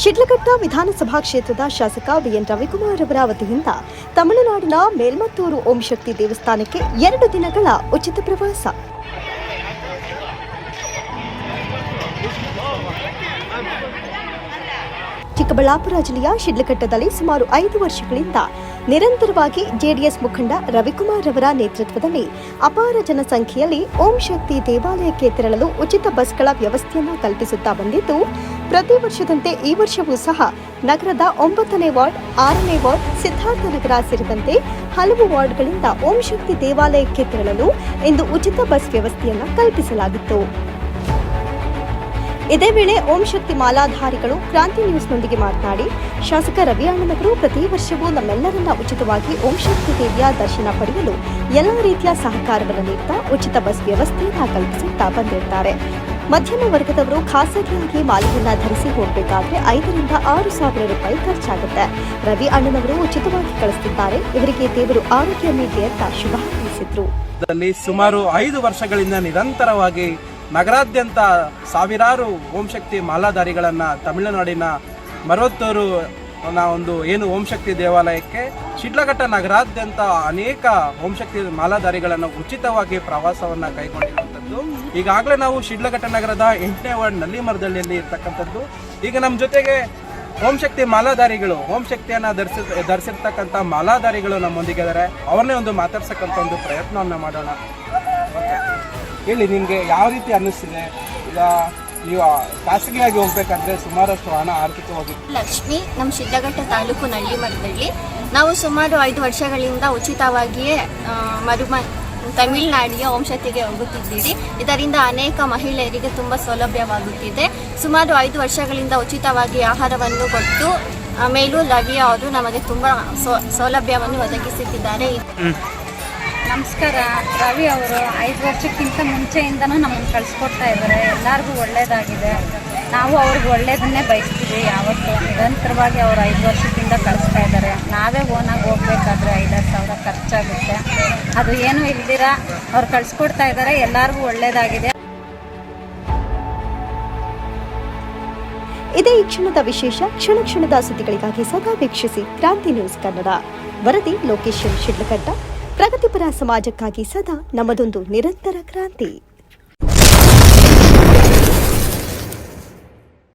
ಶಿಡ್ಲಘಟ್ಟ ವಿಧಾನಸಭಾ ಕ್ಷೇತ್ರದ ಶಾಸಕ ಬಿಎನ್ ರವಿಕುಮಾರ್ ಅವರ ವತಿಯಿಂದ ತಮಿಳುನಾಡಿನ ಮೇಲ್ಮತ್ತೂರು ಓಂ ಶಕ್ತಿ ದೇವಸ್ಥಾನಕ್ಕೆ ಎರಡು ದಿನಗಳ ಉಚಿತ ಪ್ರವಾಸ. ಚಿಕ್ಕಬಳ್ಳಾಪುರ ಜಿಲ್ಲೆಯ ಶಿಡ್ಲಘಟ್ಟದಲ್ಲಿ ಸುಮಾರು ಐದು ವರ್ಷಗಳಿಂದ ನಿರಂತರವಾಗಿ ಜೆಡಿಎಸ್ ಮುಖಂಡ ರವಿಕುಮಾರ್ ಅವರ ನೇತೃತ್ವದಲ್ಲಿ ಅಪಾರ ಜನಸಂಖ್ಯೆಯಲ್ಲಿ ಓಂ ಶಕ್ತಿ ದೇವಾಲಯಕ್ಕೆ ತೆರಳಲು ಉಚಿತ ಬಸ್ಗಳ ವ್ಯವಸ್ಥೆಯನ್ನು ಕಲ್ಪಿಸುತ್ತಾ ಬಂದಿದ್ದು, ಪ್ರತಿ ವರ್ಷದಂತೆ ಈ ವರ್ಷವೂ ಸಹ ನಗರದ ಒಂಬತ್ತನೇ ವಾರ್ಡ್, ಆರನೇ ವಾರ್ಡ್, ಸಿದ್ಧಾರ್ಥ ನಗರ ಸೇರಿದಂತೆ ಹಲವು ವಾರ್ಡ್ಗಳಿಂದ ಓಂ ಶಕ್ತಿ ದೇವಾಲಯಕ್ಕೆ ತೆರಳಲು ಇಂದು ಉಚಿತ ಬಸ್ ವ್ಯವಸ್ಥೆಯನ್ನು ಕಲ್ಪಿಸಲಾಗಿತ್ತು. ಇದೇ ವೇಳೆ ಓಂ ಶಕ್ತಿ ಮಾಲಾಧಾರಿಗಳು ಕ್ರಾಂತಿ ನ್ಯೂಸ್ನೊಂದಿಗೆ ಮಾತನಾಡಿ, ಶಾಸಕ ರವಿ ಅಣ್ಣನವರು ಪ್ರತಿ ವರ್ಷವೂ ನಮ್ಮೆಲ್ಲರನ್ನ ಉಚಿತವಾಗಿ ಓಂ ಶಕ್ತಿ ದೇವಿಯ ದರ್ಶನ ಪಡೆಯಲು ಎಲ್ಲ ರೀತಿಯ ಸಹಕಾರವನ್ನು ನೀಡುತ್ತಾ ಉಚಿತ ಬಸ್ ವ್ಯವಸ್ಥೆಯನ್ನ ಕಲ್ಪಿಸುತ್ತಾ ಬಂದಿರ್ತಾರೆ. ಮಧ್ಯಮ ವರ್ಗದವರು ಖಾಸಗಿಯಾಗಿ ಮಾಲೆಯನ್ನ ಧರಿಸಿ ಹೋಗಬೇಕಾದ್ರೆ ಐದರಿಂದ ಆರು ಸಾವಿರ ರೂಪಾಯಿ ಖರ್ಚಾಗುತ್ತೆ. ರವಿ ಅಣ್ಣನವರು ಉಚಿತವಾಗಿ ಕಳಿಸುತ್ತಿದ್ದಾರೆ ಇವರಿಗೆ ದೇವರು ಆರೋಗ್ಯ ನೀಡಿ ಅಂತ ಶುಭ ಹಾರೈಸಿದ್ರು. ಸುಮಾರು ಐದು ವರ್ಷಗಳಿಂದ ನಿರಂತರವಾಗಿ ನಗರಾದ್ಯಂತ ಸಾವಿರಾರು ಓಂ ಶಕ್ತಿ ಮಾಲಾಧಾರಿಗಳನ್ನು ತಮಿಳುನಾಡಿನ ಮರವತ್ತೂರು ಒಂದು ಏನು ಓಂ ಶಕ್ತಿ ದೇವಾಲಯಕ್ಕೆ ಶಿಡ್ಲಘಟ್ಟ ನಗರಾದ್ಯಂತ ಅನೇಕ ಓಂ ಶಕ್ತಿ ಮಾಲಾಧಾರಿಗಳನ್ನು ಉಚಿತವಾಗಿ ಪ್ರವಾಸವನ್ನು ಕೈಗೊಂಡಿರುವಂಥದ್ದು. ಈಗಾಗಲೇ ನಾವು ಶಿಡ್ಲಘಟ್ಟ ನಗರದ ಎಂಟನೇ ವಾರ್ಡ್ನಲ್ಲಿ ಮರದಳ್ಳಿಯಲ್ಲಿ ಇರ್ತಕ್ಕಂಥದ್ದು. ಈಗ ನಮ್ಮ ಜೊತೆಗೆ ಓಂ ಶಕ್ತಿ ಮಾಲಾಧಾರಿಗಳು ಓಂ ಶಕ್ತಿಯನ್ನ ಧರಿಸಿ ಧರಿಸಿರ್ತಕ್ಕಂಥ ಮಾಲಾಧಾರಿಗಳು ನಮ್ಮೊಂದಿಗೆ ಇದ್ದಾರೆ ಅವ್ರನ್ನೇ ಒಂದು ಮಾತಾಡ್ಸಕ್ಕಂಥ ಒಂದು ಪ್ರಯತ್ನವನ್ನು ಮಾಡೋಣ. ಹೇಳಿ ನಿಮಗೆ ಯಾವ ರೀತಿ ಅನ್ನಿಸ್ತಿದೆ? ಈಗ ನೀವು ಖಾಸಗಿಯಾಗಿ ಹೋಗ್ಬೇಕಂದ್ರೆ ಸುಮಾರಷ್ಟು ಹಣ ಆರ್ಥಿಕವಾಗಿ ಲಕ್ಷ್ಮಿ ನಮ್ಮ ಸಿದ್ದಘಟ್ಟ ತಾಲೂಕು ನಳ್ಳಿ ಮಠದಲ್ಲಿ ನಾವು ಸುಮಾರು ಐದು ವರ್ಷಗಳಿಂದ ಉಚಿತವಾಗಿಯೇ ಮರುಮ ತಮಿಳುನಾಡಿಗೆ ವಂಶತಿಗೆ ಹೋಗುತ್ತಿದ್ದೀರಿ. ಇದರಿಂದ ಅನೇಕ ಮಹಿಳೆಯರಿಗೆ ತುಂಬ ಸೌಲಭ್ಯವಾಗುತ್ತಿದೆ. ಸುಮಾರು ಐದು ವರ್ಷಗಳಿಂದ ಉಚಿತವಾಗಿ ಆಹಾರವನ್ನು ಕೊಟ್ಟು ಮೇಲೂ ರವಿ ಅವರು ನಮಗೆ ತುಂಬ ಸೌ- ಸೌಲಭ್ಯವನ್ನು ಒದಗಿಸುತ್ತಿದ್ದಾರೆ ನಮಸ್ಕಾರ. ರವಿ ಅವರು ಐದು ವರ್ಷಕ್ಕಿಂತ ಮುಂಚೆಯಿಂದನೂ ನಮ್ಮನ್ನು ಕಳಿಸ್ಕೊಡ್ತಾ ಇದ್ದಾರೆ. ಎಲ್ಲರಿಗೂ ಒಳ್ಳೆಯದಾಗಿದೆ ನಾವು ಅವ್ರಿಗೆ ಒಳ್ಳೇದನ್ನೇ ಬಯಸ್ತೀವಿ ಯಾವತ್ತೂ. ನಿರಂತರವಾಗಿ ಅವರು ಐದು ವರ್ಷದಿಂದ ಕಳಿಸ್ತಾ ಇದ್ದಾರೆ. ನಾವೇ ಓನಾಗಿ ಹೋಗ್ಬೇಕಾದ್ರೆ ಐದಾರು ಸಾವಿರ ಖರ್ಚಾಗುತ್ತೆ. ಅದು ಏನೂ ಇಲ್ದಿರ ಅವ್ರು ಕಳಿಸ್ಕೊಡ್ತಾ ಇದ್ದಾರೆ. ಎಲ್ಲರಿಗೂ ಒಳ್ಳೆಯದಾಗಿದೆ ಇದೇ ಈ ಕ್ಷಣದ ವಿಶೇಷ. ಕ್ಷಣ ಕ್ಷಣದ ಸುದ್ದಿಗಳಿಗಾಗಿ ಸದಾ ವೀಕ್ಷಿಸಿ ಕ್ರಾಂತಿ ನ್ಯೂಸ್ ಕನ್ನಡ. ವರದಿ ಲೋಕೇಶನ್ ಶಿಡ್ಲಘಟ್ಟ. ಪ್ರಗತಿಪರ ಸಮಾಜಕ್ಕಾಗಿ ಸದಾ ನಮ್ಮದೊಂದು ನಿರಂತರ ಕ್ರಾಂತಿ.